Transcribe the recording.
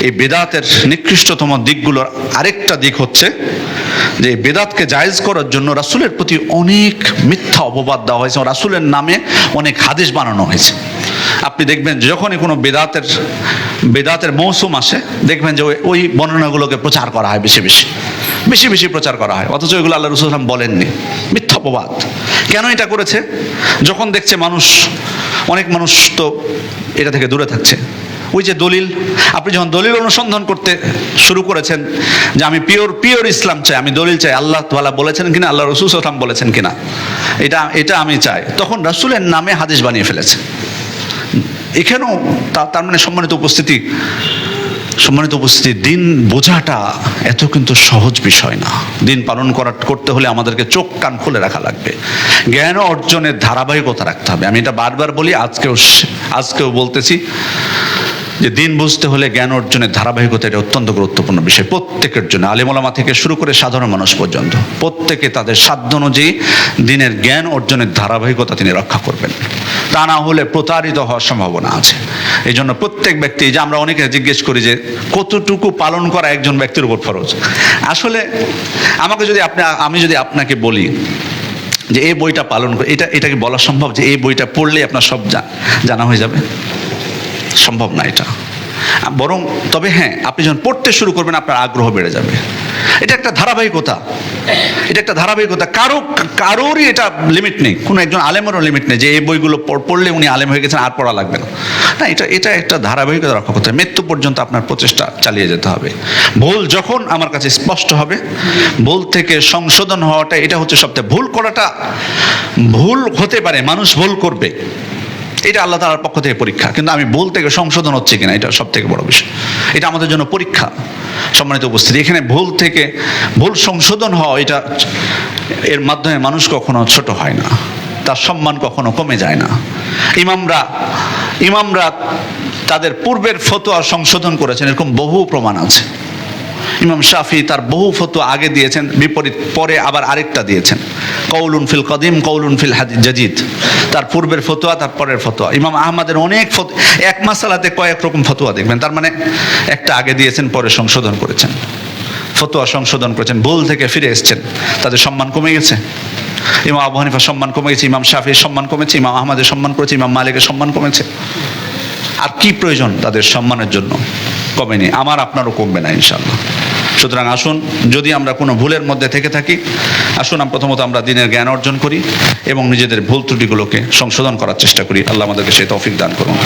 এই বেদাতের নিকৃষ্টতম দিকগুলোর আরেকটা দিক হচ্ছে যে বেদাতকে জায়েজ করার জন্য রাসুলের প্রতি অনেক মিথ্যা অপবাদ দেওয়া হয়েছে রাসূলের নামে অনেক হাদিস বানানো হয়েছে। আপনি দেখবেন যখনই কোনো বেদাতের বেদাতের মৌসুম আসে, দেখবেন যে ওই- ওই বর্ণনাগুলোকে প্রচার করা হয় বেশি বেশি। বেশি বেশি প্রচার করা হয়, অথচ এগুলো আল্লাহ রসুলাম বলেননি। মিথ্যা অপবাদ। কেন এটা করেছে? যখন দেখছে মানুষ, অনেক মানুষ তো এটা থেকে দূরে থাকছে। ওই যে দলিল, আপনি যখন দলিল অনুসন্ধান করতে শুরু করেছেন যে আমি পিওর পিওর ইসলাম চাই, আমি দলিল চাই, আল্লাহ তালা বলেছেন কিনা, আল্লাহ রসুল সাল্লাম বলেছেন কিনা, এটা এটা আমি চাই। তখন রাসূলের নামে হাদিস বানিয়ে ফেলেছে। এখানেও তার মানে সম্মানিত উপস্থিতি সম্মানিত উপস্থিতি, দিন বোঝাটা এত কিন্তু সহজ বিষয় না। দিন পালন করা, করতে হলে আমাদেরকে চোখ, কান খুলে রাখা লাগবে। জ্ঞান অর্জনের ধারাবাহিকতা রাখতে হবে। আমি এটা বারবার বলি, আজকেও আজকেও বলতেছি। যে দিন বুঝতে হলে জ্ঞান অর্জনের ধারাবাহিকতা এটা অত্যন্ত গুরুত্বপূর্ণ বিষয়। প্রত্যেকের জন্য, আলিমোলামা থেকে শুরু করে সাধারণ মানুষ পর্যন্ত, প্রত্যেকে তাদের সাধ্য অনুযায়ী দিনের জ্ঞান অর্জনের ধারাবাহিকতা তিনি রক্ষা করবেন। তা না হলে প্রতারিত হওয়ার সম্ভাবনা আছে। এই জন্য প্রত্যেক ব্যক্তি যে আমরা অনেকে জিজ্ঞেস করি যে, কতটুকু পালন করা একজন ব্যক্তির উপর ফরজ? আসলে আমাকে যদি আপনি, আমি যদি আপনাকে বলি যে, এই বইটা পালন করে, এটা, এটাকে বলা সম্ভব যে, এই বইটা পড়লেই আপনার সব জানা হয়ে যাবে? সম্ভব না এটা। বরং তবে হ্যাঁ আপনি যখন পড়তে শুরু করবেন, আপনার আগ্রহ বেড়ে যাবে। এটা একটা ধারাবাহিকতা। এটা একটা ধারাবাহিকতা। কারও, কারোরই এটা লিমিট নেই। কোনো একজন আলেমেরও লিমিট নেই যে, এই বইগুলো পড়- পড়লে উনি আলেম হয়ে গেছেন, আর পড়া লাগবে না। না, এটা এটা একটা ধারাবাহিকতা রক্ষা করতে হবে। মৃত্যু পর্যন্ত আপনার প্রচেষ্টা চালিয়ে যেতে হবে। ভুল যখন আমার কাছে স্পষ্ট হবে, ভুল থেকে সংশোধন হওয়াটা, এটা হচ্ছে সবথেকে ভুল করাটা। ভুল হতে পারে, মানুষ ভুল করবে। এটা আল্লাহ তালার পক্ষ থেকে পরীক্ষা। কিন্তু আমি ভুল থেকে সংশোধন হচ্ছে কিনা, এটা সব থেকে বড় বিষয়। এটা আমাদের জন্য পরীক্ষা। সম্মানিত উপস্থিতি, এখানে ভুল থেকে ভুল সংশোধন হওয়া, এটা এর মাধ্যমে মানুষ কখনো ছোট হয় না। তার সম্মান কখনো কমে যায় না। ইমামরা ইমামরা তাদের পূর্বের ফতোয়া সংশোধন করেছেন, এরকম বহু প্রমাণ আছে। ইমাম শাফি তার বহু ফতোয়া আগে দিয়েছেন, বিপরীত পরে আবার আরেকটা দিয়েছেন। কৌলুন ফিল কদিম, কৌলুন ফিল হাদি জাজিদ। তার পূর্বের ফতোয়া, তার পরের ফতোয়া। ইমাম আহমদের অনেক এক মাসালাতে কয়েক রকম ফতোয়া দেখবেন। তার মানে একটা আগে দিয়েছেন, পরে সংশোধন করেছেন। ফতোয়া সংশোধন করেছেন, ভুল থেকে ফিরে এসছেন। তাদের সম্মান কমে গেছে। ইমাম আবু হানিফার সম্মান কমে গেছে, ইমাম শাফির সম্মান কমেছে, ইমাম আহমদের সম্মান করেছে, ইমাম মালিকের সম্মান কমেছে। আর কি প্রয়োজন তাদের সম্মানের জন্য? কমেনি। আমার, আপনারও কমবে না ইনশাল্লাহ সুতরাং আসুন, যদি আমরা কোনো ভুলের মধ্যে থেকে থাকি, আসুন প্রথমত আমরা দিনের জ্ঞান অর্জন করি এবং নিজেদের ভুল ত্রুটিগুলোকে সংশোধন করার চেষ্টা করি। আল্লাহ আমাদেরকে সেই তৌফিক দান করুন।